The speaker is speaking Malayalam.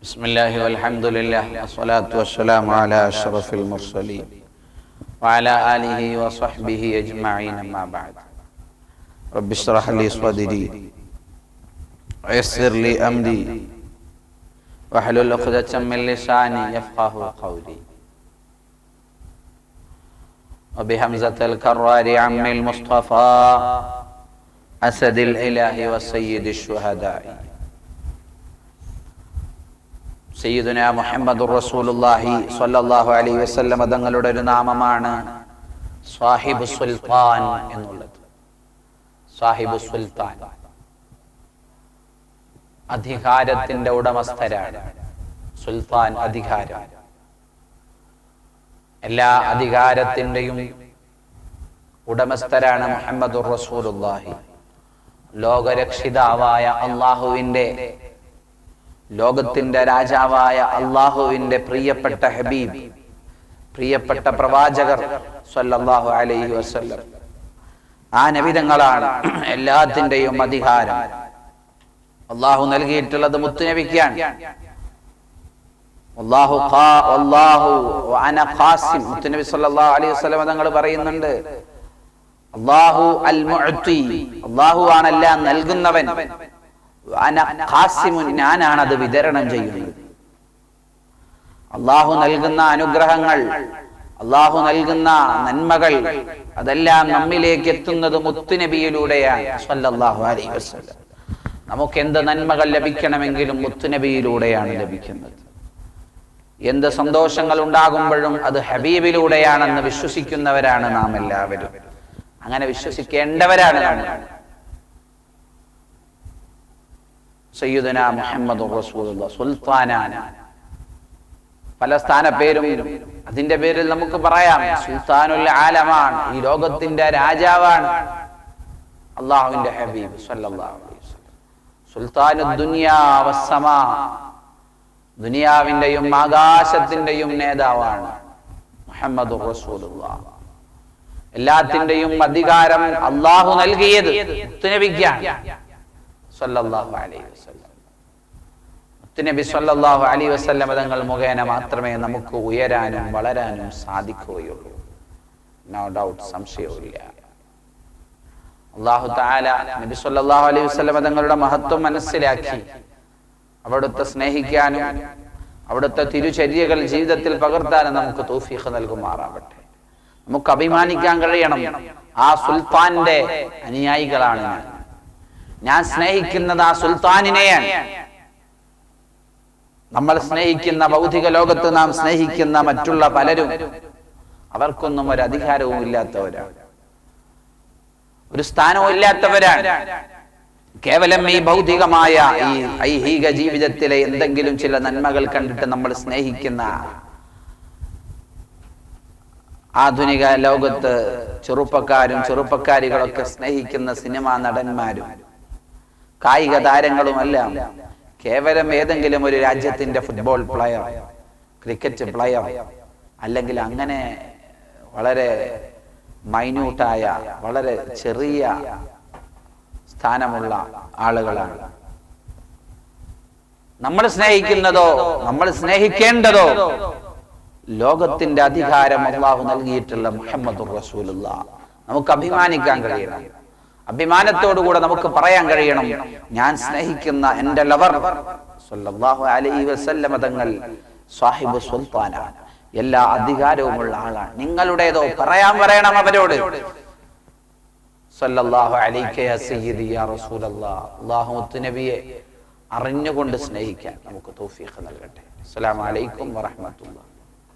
بسم الله والحمد لله والصلاة والسلام على أشرف المرسلين وعلى آله وصحبه أجمعين أما بعد. رب اشرح لي صدري ويسر لي أمري واحلل عقدة من لساني يفقه قولي. وبهمزة الكرار عم المصطفى أسد الإله وسيد الشهداء. സയ്യിദുന മുഹമ്മദ് റസൂലുള്ളാഹി സ്വല്ലല്ലാഹു അലൈഹി വസല്ലം തങ്ങളുടെ ഒരു നാമമാണ് സാഹിബ് സുൽത്താൻ എന്നുള്ളത്. സാഹിബ് സുൽത്താൻ. അധികാരത്തിന്റെ ഉടമസ്ഥരാണ്. സുൽത്താൻ അധികാരം. എല്ലാ അധികാരത്തിന്റെയും ഉടമസ്ഥരാണ് മുഹമ്മദ് റസൂലുള്ളാഹി. ലോകരക്ഷിതാവായ അള്ളാഹുവിന്റെ ലോകത്തിന്റെ രാജാവായ അള്ളാഹുവിന്റെ പ്രിയപ്പെട്ട ഹബീബ് പ്രിയപ്പെട്ട പ്രവാചകർ അലൈഹി വസല്ലം. ആ നബിതങ്ങളാണ് എല്ലാത്തിന്റെയും അധികാരം. അള്ളാഹു നൽകിയിട്ടുള്ളത് മുത്തുനബിക്കാണ്. അള്ളാഹു അള്ളാഹു അലൈഹി വസല്ലം തങ്ങൾ പറയുന്നുണ്ട് അള്ളാഹു അൽ അള്ളാഹു ആണെല്ലാം നൽകുന്നവൻ. ഞാനാണ് അത് വിതരണം ചെയ്യുന്നത്. അള്ളാഹു നൽകുന്ന അനുഗ്രഹങ്ങൾ അള്ളാഹു നൽകുന്ന നന്മകൾ അതെല്ലാം നമ്മിലേക്ക് എത്തുന്നത് മുത്തുനബിയിലൂടെയാണ് നമുക്ക് എന്ത് നന്മകൾ ലഭിക്കണമെങ്കിലും മുത്തുനബിയിലൂടെയാണ് ലഭിക്കുന്നത്. എന്ത് സന്തോഷങ്ങൾ ഉണ്ടാകുമ്പോഴും അത് ഹബീബിലൂടെയാണെന്ന് വിശ്വസിക്കുന്നവരാണ് നാം എല്ലാവരും അങ്ങനെ വിശ്വസിക്കേണ്ടവരാണ് സയ്യിദുന മുഹമ്മദ് സുൽത്താനാന പല സ്ഥാനപ്പേരും അതിന്റെ പേരിൽ നമുക്ക് പറയാം സുൽത്താനുൽ ആലമാണ് ഈ ലോകത്തിന്റെ രാജാവാണ് അള്ളാഹുവിന്റെ ഹബീബ് സുൽത്താനു ദുനിയാ വസ്സമാ ദുനിയാവിന്റെയും ആകാശത്തിന്റെയും നേതാവാണ് മുഹമ്മദ് എല്ലാത്തിന്റെയും അധികാരം അള്ളാഹു നൽകിയത് സല്ലല്ലാഹു അലൈഹി വസല്ലം. നബി സല്ലല്ലാഹു അലൈഹി വസല്ലം തങ്ങൾ മുഖേന മാത്രമേ നമുക്ക് ഉയരാനും വളരാനും സാധിക്കുകയുള്ളൂ. നോ ഡൗട്ട് സംശയവുമില്ല. അള്ളാഹു താല നബി സല്ലല്ലാഹു അലൈഹി വസല്ലം തങ്ങളുടെ മഹത്വം മനസ്സിലാക്കി അവിടുത്തെ സ്നേഹിക്കാനും അവിടുത്തെ തിരുചര്യകൾ ജീവിതത്തിൽ പകർത്താനും നമുക്ക് തൗഫീഖ് നൽകുമാറാവട്ടെ. നമുക്ക് അഭിമാനിക്കാൻ കഴിയണം. ആ സുൽത്താന്റെ അനുയായികളാണ് ഞാൻ. ഞാൻ സ്നേഹിക്കുന്നത് ആ സുൽത്താനിനെയാണ്. നമ്മൾ സ്നേഹിക്കുന്ന ഭൗതിക ലോകത്ത് നാം സ്നേഹിക്കുന്ന മറ്റുള്ള പലരും അവർക്കൊന്നും ഒരു അധികാരവും ഇല്ലാത്തവരാണ്. ഒരു സ്ഥാനവും ഇല്ലാത്തവരാണ്. കേവലം ഈ ഭൗതികമായ ഈ ഐഹിക ജീവിതത്തിലെ എന്തെങ്കിലും ചില നന്മകൾ കണ്ടിട്ട് നമ്മൾ സ്നേഹിക്കുന്ന ആധുനിക ലോകത്ത് ചെറുപ്പക്കാരും ചെറുപ്പക്കാരികളൊക്കെ സ്നേഹിക്കുന്ന സിനിമാ നടന്മാരും കായിക താരങ്ങളുമല്ല കേവലം ഏതെങ്കിലും ഒരു രാജ്യത്തിന്റെ ഫുട്ബോൾ പ്ലെയർ ക്രിക്കറ്റ് പ്ലെയർ അല്ലെങ്കിൽ അങ്ങനെ വളരെ മൈന്യൂട്ടായ വളരെ ചെറിയ സ്ഥാനമുള്ള ആളുകളാണ്. നമ്മൾ സ്നേഹിക്കുന്നതോ നമ്മൾ സ്നേഹിക്കേണ്ടതോ ലോകത്തിന്റെ അധികാരം അള്ളാഹു നൽകിയിട്ടുള്ള മുഹമ്മദ് റസൂലുള്ള. നമുക്ക് അഭിമാനിക്കാൻ കഴിയണം. അഭിമാനത്തോടുകൂടെ നമുക്ക് പറയാൻ കഴിയണം. ഞാൻ സ്നേഹിക്കുന്ന എന്റെ ലവർ സല്ലല്ലാഹു അലൈഹി വസല്ലമ തങ്ങൾ സാഹിബ് സുൽത്താനാണ് എല്ലാ അധികാരവുമുള്ള ആളാണ്. നിങ്ങളുടേതോ പറയാൻ പറയണം അവരോട്. സല്ലല്ലാഹു സയ്യിദി യാ റസൂലല്ലാഹ് അല്ലാഹു നബിയെ അറിഞ്ഞുകൊണ്ട് സ്നേഹിക്കാൻ നമുക്ക് തൗഫീഖ് നൽകട്ടെ. അസ്സലാമു അലൈക്കും വറഹ്മത്തുള്ളാഹി